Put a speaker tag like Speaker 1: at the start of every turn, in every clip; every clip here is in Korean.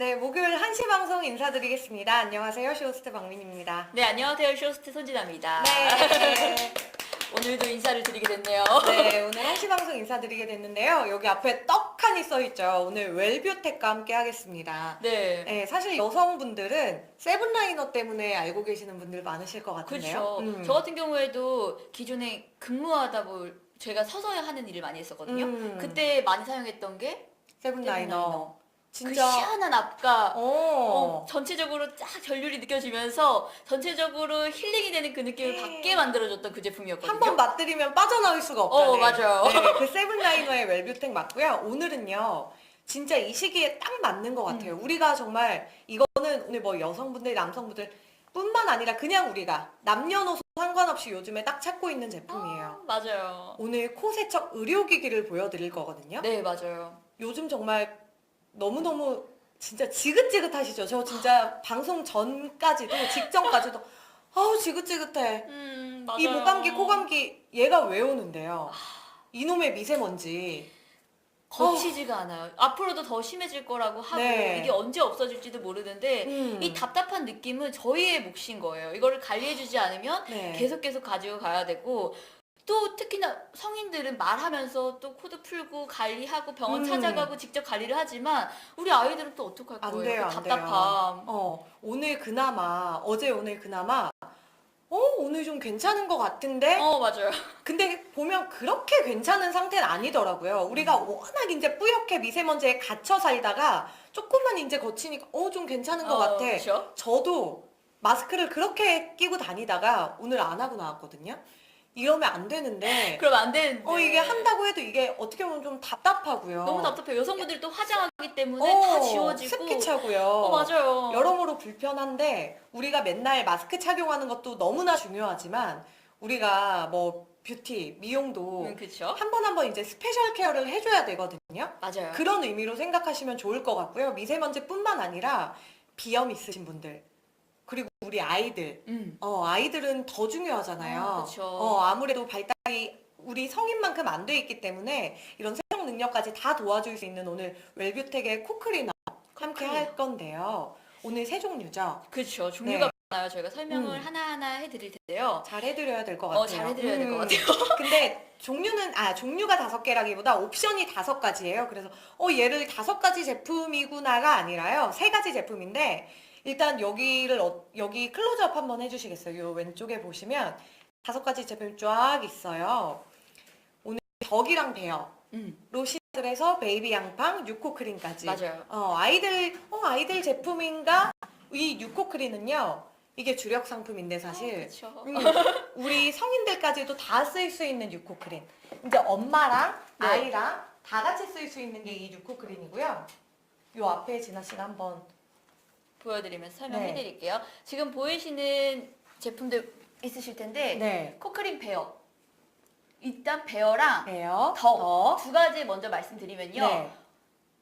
Speaker 1: 네, 목요일 1시 방송 인사드리겠습니다. 안녕하세요. 쇼호스트 박민입니다.
Speaker 2: 네, 안녕하세요. 쇼스트 손진아입니다.
Speaker 1: 네.
Speaker 2: 오늘도 인사를 드리게 됐네요.
Speaker 1: 네, 오늘 1시 방송 인사드리게 됐는데요. 여기 앞에 떡하니 써있죠. 오늘 웰뷰텍과 함께 하겠습니다.
Speaker 2: 네.
Speaker 1: 네, 사실 여성분들은 세븐라이너 때문에 알고 계시는 분들 많으실 것 같은데요.
Speaker 2: 그렇죠.
Speaker 1: 음.
Speaker 2: 저 같은 경우에도 기존에 근무하다 보 제가 서서 하는 일을 많이 했었거든요.
Speaker 1: 음.
Speaker 2: 그때 많이 사용했던 게
Speaker 1: 세븐라이너.
Speaker 2: 세븐라이너.
Speaker 1: 진짜.
Speaker 2: 그 희한한 앞과
Speaker 1: 어.
Speaker 2: 어, 전체적으로 쫙 전율이 느껴지면서 전체적으로 힐링이 되는 그 느낌을
Speaker 1: 네.
Speaker 2: 받게 만들어줬던 그 제품이었거든요.
Speaker 1: 한 번 맛들이면 빠져나올 수가 없다.
Speaker 2: 어, 맞아요.
Speaker 1: 네, 그 세븐라이너의 웰뷰텍 맞고요. 오늘은요. 진짜 이 시기에 딱 맞는 것 같아요.
Speaker 2: 음.
Speaker 1: 우리가 정말 이거는 오늘 뭐 여성분들, 남성분들 뿐만 아니라 그냥 우리가 남녀노소 상관없이 요즘에 딱 찾고 있는 제품이에요.
Speaker 2: 아, 맞아요.
Speaker 1: 오늘 코 세척 의료기기를 보여드릴 거거든요.
Speaker 2: 네, 맞아요.
Speaker 1: 요즘 정말 너무너무 진짜 지긋지긋하시죠? 저 진짜 방송 전까지도 직전까지도 아우 지긋지긋해.
Speaker 2: 음, 맞아요.
Speaker 1: 이 목감기, 코감기 얘가 왜 오는데요? 이놈의 미세먼지.
Speaker 2: 거치지가 않아요. 앞으로도 더 심해질 거라고 하고
Speaker 1: 네.
Speaker 2: 이게 언제 없어질지도 모르는데
Speaker 1: 음.
Speaker 2: 이 답답한 느낌은 저희의 몫인 거예요. 이거를 관리해주지 않으면
Speaker 1: 네.
Speaker 2: 계속 계속 가지고 가야 되고 또 특히나 성인들은 말하면서 또 코드 풀고 관리하고 병원
Speaker 1: 음.
Speaker 2: 찾아가고 직접 관리를 하지만 우리 아이들은 또 어떡할
Speaker 1: 안
Speaker 2: 거예요?
Speaker 1: 돼요,
Speaker 2: 그
Speaker 1: 안 돼요.
Speaker 2: 답답함.
Speaker 1: 어, 오늘 그나마 어제 오늘 그나마 어, 오늘 좀 괜찮은 것 같은데
Speaker 2: 어 맞아요.
Speaker 1: 근데 보면 그렇게 괜찮은 상태는 아니더라고요. 우리가
Speaker 2: 음.
Speaker 1: 워낙 이제 뿌옇게 미세먼지에 갇혀 살다가 조금만 이제 거치니까 어, 좀 괜찮은 것 같아.
Speaker 2: 그렇죠?
Speaker 1: 저도 마스크를 그렇게 끼고 다니다가 오늘 안 하고 나왔거든요. 이러면 안 되는데
Speaker 2: 그럼 안 되는데.
Speaker 1: 어 이게 한다고 해도 이게 어떻게 보면 좀 답답하고요.
Speaker 2: 너무 답답해요. 여성분들이 또 화장하기 때문에
Speaker 1: 어,
Speaker 2: 다 지워지고.
Speaker 1: 습기 차고요.
Speaker 2: 어 맞아요.
Speaker 1: 여러모로 불편한데 우리가 맨날 마스크 착용하는 것도 너무나 중요하지만 우리가 뭐 뷰티, 미용도
Speaker 2: 음, 그렇죠.
Speaker 1: 한번 한 번 이제 스페셜 케어를 해줘야 되거든요.
Speaker 2: 맞아요.
Speaker 1: 그런 의미로 생각하시면 좋을 것 같고요. 미세먼지뿐만 아니라 비염 있으신 분들 그리고 우리 아이들
Speaker 2: 음.
Speaker 1: 어, 아이들은 더 중요하잖아요.
Speaker 2: 아, 그쵸.
Speaker 1: 어, 아무래도 발달이 우리 성인만큼 안 돼 있기 때문에 이런 세정 능력까지 다 도와줄 수 있는 오늘 웰뷰텍의 코클리너 함께. 할 건데요. 오늘 세 종류죠.
Speaker 2: 그렇죠. 종류가
Speaker 1: 네.
Speaker 2: 많아요. 저희가 설명을
Speaker 1: 음.
Speaker 2: 하나하나 해드릴 텐데요.
Speaker 1: 잘 해드려야 될 것 같아요.
Speaker 2: 어, 잘 해드려야 될 것
Speaker 1: 음.
Speaker 2: 같아요.
Speaker 1: 근데 종류는 아 종류가 다섯 개라기보다 옵션이 다섯 가지예요. 그래서 어 얘를 다섯 가지 제품이구나가 아니라요. 세 가지 제품인데 일단 여기를 어- 여기 클로즈업 한번 해주시겠어요? 요 왼쪽에 보시면 다섯 가지 제품이 쫙 있어요. 오늘 덕이랑 베어,
Speaker 2: 음,
Speaker 1: 로시들에서 베이비 양팡, 유코 크림까지.
Speaker 2: 맞아요.
Speaker 1: 어 아이들 어 아이들 제품인가? 이 유코 크림은요. 이게 주력 상품인데 사실. 음, 우리 성인들까지도 다 쓸 수 있는 유코 크림. 이제 엄마랑
Speaker 2: 네.
Speaker 1: 아이랑 다 같이 쓸 수 있는 게 이 유코 크림이고요. 요 앞에 진아 씨가 한번
Speaker 2: 보여드리면서
Speaker 1: 네.
Speaker 2: 설명해드릴게요. 지금 보이시는 제품들 있으실 텐데
Speaker 1: 네.
Speaker 2: 코크림 베어. 일단 베어랑
Speaker 1: 해요.
Speaker 2: 더두 가지 먼저 말씀드리면요.
Speaker 1: 네.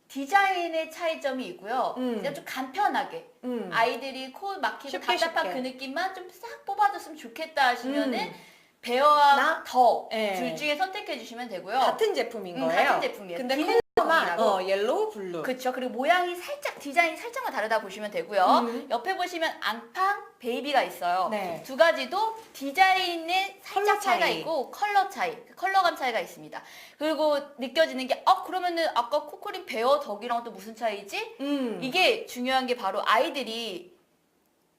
Speaker 2: 디자인의 차이점이 있고요.
Speaker 1: 음.
Speaker 2: 그냥 좀 간편하게
Speaker 1: 음.
Speaker 2: 아이들이 코 막히고
Speaker 1: 쉽게,
Speaker 2: 답답한
Speaker 1: 쉽게.
Speaker 2: 그 느낌만 좀 싹 뽑아줬으면 좋겠다 하시면은
Speaker 1: 음.
Speaker 2: 베어와
Speaker 1: 나?
Speaker 2: 더
Speaker 1: 네.
Speaker 2: 둘 중에 선택해 주시면 되고요.
Speaker 1: 같은 제품인
Speaker 2: 음,
Speaker 1: 거예요.
Speaker 2: 같은 제품이에요.
Speaker 1: 근데
Speaker 2: 기
Speaker 1: 컬러만 어, 옐로우, 블루.
Speaker 2: 그렇죠. 그리고 모양이 살짝 디자인이 살짝만 다르다 보시면 되고요.
Speaker 1: 음.
Speaker 2: 옆에 보시면 앙팡 베이비가 있어요.
Speaker 1: 네.
Speaker 2: 두 가지도 디자인에 살짝
Speaker 1: 컬러
Speaker 2: 차이가
Speaker 1: 차이.
Speaker 2: 있고 컬러 차이, 컬러감 차이가 있습니다. 그리고 느껴지는 게 어 그러면은 아까 코코린 베어 덕이랑 또 무슨 차이지?
Speaker 1: 음.
Speaker 2: 이게 중요한 게 바로 아이들이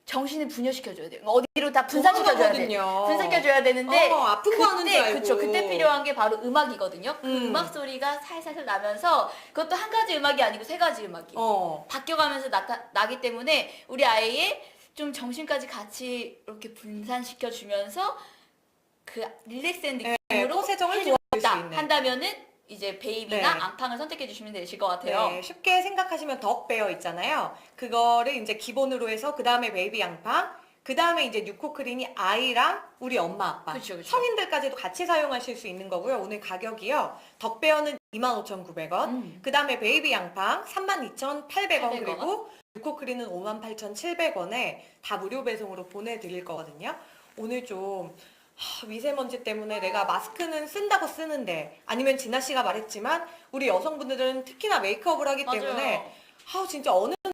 Speaker 2: 정신을 분열시켜줘야 돼요. 어디로 다 분산시켜줘야 돼.
Speaker 1: 도망가거든요.
Speaker 2: 분산시켜줘야 되는데
Speaker 1: 어, 아픈 거 하는 줄
Speaker 2: 그때
Speaker 1: 알고.
Speaker 2: 그쵸 그때 필요한 게 바로 음악이거든요. 그
Speaker 1: 음.
Speaker 2: 음 악 소리가 살살살 나면서 그것도 한 가지 음악이 아니고 세 가지 음악이
Speaker 1: 어.
Speaker 2: 바뀌어가면서 나타, 나기 때문에 우리 아이의 좀 정신까지 같이 이렇게 분산시켜 주면서 그 릴렉스한
Speaker 1: 네,
Speaker 2: 느낌으로
Speaker 1: 수 있는.
Speaker 2: 한다면은 이제 베이비나
Speaker 1: 네.
Speaker 2: 앙팡을 선택해 주시면 되실 것 같아요.
Speaker 1: 네, 쉽게 생각하시면 덕베어 있잖아요. 그거를 이제 기본으로 해서 그 다음에 베이비 양팡, 그 다음에 이제 뉴코크린이 아이랑 우리 엄마 아빠,
Speaker 2: 그쵸, 그쵸.
Speaker 1: 성인들까지도 같이 사용하실 수 있는 거고요. 오늘 가격이요. 덕베어는 25,900원,
Speaker 2: 음.
Speaker 1: 그 다음에 베이비 양팡 32,800원
Speaker 2: 800원.
Speaker 1: 그리고 뉴코크린은 58,700원에 다 무료 배송으로 보내드릴 거거든요. 오늘 좀 하, 미세먼지 때문에 내가 마스크는 쓴다고 쓰는데 아니면 진아 씨가 말했지만 우리 여성분들은 특히나 메이크업을 하기 때문에
Speaker 2: 맞아요.
Speaker 1: 아 진짜 어느